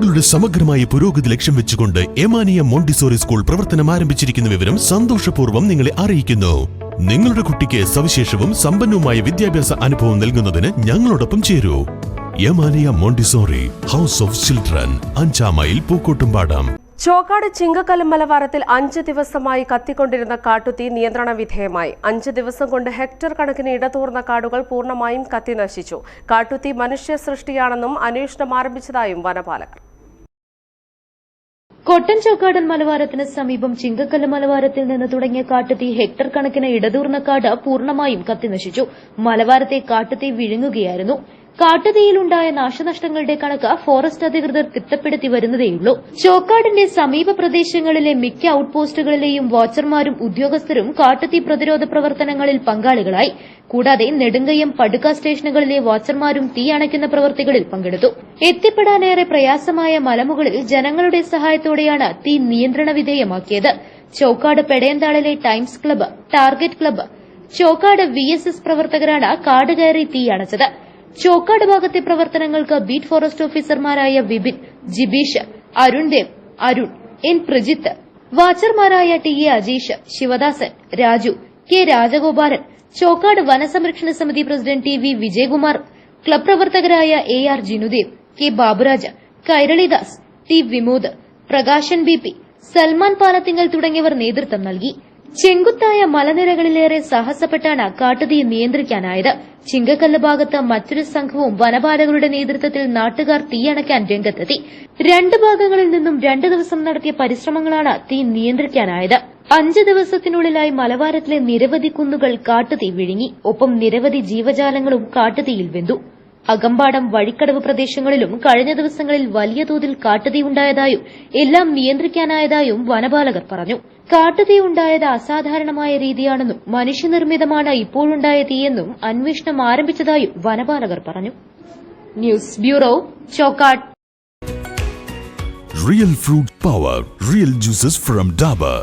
കുട്ടികളുടെ സമഗ്രമായ പുരോഗതി ലക്ഷ്യം വെച്ചുകൊണ്ട് എമാനിയ മോണ്ടിസോറി സ്കൂൾ പ്രവർത്തനം ആരംഭിച്ചിരിക്കുന്ന വിവരം സന്തോഷപൂർവം നിങ്ങളെ അറിയിക്കുന്നു. നിങ്ങളുടെ കുട്ടിക്ക് സവിശേഷവും സമ്പന്നവുമായ വിദ്യാഭ്യാസ അനുഭവം നൽകുന്നതിന് ഞങ്ങളോടൊപ്പം ചേരൂ. Yamaniya Montessori house of children അഞ്ചാം മൈൽ പൂക്കോട്ടുംപാടം. ചോക്കാട് ചിങ്കക്കല്ല് മലവാരത്തിൽ അഞ്ച് ദിവസമായി കത്തിക്കൊണ്ടിരുന്ന കാട്ടുതീ നിയന്ത്രണ വിധേയമായി. അഞ്ച് ദിവസം കൊണ്ട് ഹെക്ടർ കണക്കിന് ഇടതൂർന്ന കാടുകൾ പൂർണമായും കത്തി നശിച്ചു കാട്ടുതീ മനുഷ്യ സൃഷ്ടിയാണെന്നും അന്വേഷണം ആരംഭിച്ചതായും വനപാലകർ. കൊട്ടൻ ചോക്കാടൻ മലവാരത്തിന് സമീപം ചിങ്കക്കല്ല് മലവാരത്തിൽ നിന്ന് തുടങ്ങിയ കാട്ടുതീ ഹെക്ടർ കണക്കിന് ഇടതൂർന്ന കാട് പൂർണമായും കത്തിനശിച്ചു. മലവാരത്തെ കാട്ടുതീ വിഴുങ്ങുകയായിരുന്നു. കാട്ടുതീയിലുണ്ടായ നാശനഷ്ടങ്ങളുടെ കണക്ക് ഫോറസ്റ്റ് അധികൃതർ തിട്ടപ്പെടുത്തി വരുന്നതേയുള്ളൂ. ചോക്കാടിന്റെ സമീപ പ്രദേശങ്ങളിലെ മിക്ക ഔട്ട്പോസ്റ്റുകളിലെയും വാച്ചർമാരും ഉദ്യോഗസ്ഥരും കാട്ടുതീ പ്രതിരോധ പ്രവർത്തനങ്ങളിൽ പങ്കാളികളായി. കൂടാതെ നെടുങ്കയം പടുക്ക സ്റ്റേഷനുകളിലെ വാച്ചർമാരും തീ അണയ്ക്കുന്ന പ്രവൃത്തികളിൽ പങ്കെടുത്തു. എത്തിപ്പെടാനേറെ പ്രയാസമായ മലമുകളിൽ ജനങ്ങളുടെ സഹായത്തോടെയാണ് തീ നിയന്ത്രണ വിധേയമാക്കിയത്. Chokkad പെടയന്താളിലെ times club target club. Chokkad V പ്രവർത്തകരാണ് കാട് കയറി തീ അണച്ചത്. ചോക്കാട് ഭാഗത്തെ പ്രവർത്തനങ്ങൾക്ക് ബീറ്റ് ഫോറസ്റ്റ് ഓഫീസർമാരായ Vipin Jibeesh Arundev Arun N Prajith വാച്ചർമാരായ T A Ajeesh Sivadasan Raju K Rajagopalan Chokkad വനസംരക്ഷണ സമിതി president T V Vijayakumar club പ്രവർത്തകരായ A R Jinudev K Baburaj Kairalidas T Vimod Prakashan B P Salman Palathingal തുടങ്ങിയവർ നേതൃത്വം നൽകി. ചെങ്കുത്തായ മലനിരകളിലേറെ സാഹസപ്പെട്ടാണ് കാട്ടുതീ നിയന്ത്രിക്കാനായത്. ചിങ്കക്കല്ല് ഭാഗത്ത് മറ്റൊരു സംഘവും വനപാലകരുടെ നേതൃത്വത്തിൽ നാട്ടുകാർ തീയണയ്ക്കാൻ രംഗത്തെത്തി. രണ്ട് ഭാഗങ്ങളിൽ നിന്നും രണ്ട് ദിവസം നടത്തിയ പരിശ്രമങ്ങളാണ് തീ നിയന്ത്രിക്കാനായത്. അഞ്ച് ദിവസത്തിനുള്ളിലായി മലവാരത്തിലെ നിരവധി കുന്നുകൾ കാട്ടുതീ വിഴുങ്ങി. ഒപ്പം നിരവധി ജീവജാലങ്ങളും കാട്ടുതീയിൽ വെന്തു. അകമ്പാടം വഴിക്കടവ് പ്രദേശങ്ങളിലും കഴിഞ്ഞ ദിവസങ്ങളിൽ വലിയ തോതിൽ കാട്ടുതീ ഉണ്ടായതായും എല്ലാം നിയന്ത്രിക്കാനായതായും വനപാലകർ പറഞ്ഞു. കാട്ടുതീ ഉണ്ടായത് അസാധാരണമായ രീതിയാണെന്നും മനുഷ്യനിർമ്മിതമാണ് ഇപ്പോഴുണ്ടായ തീയെന്നും അന്വേഷണം ആരംഭിച്ചതായും വനപാലകർ പറഞ്ഞു. News bureau Chokkad real fruit power real juices from Dabur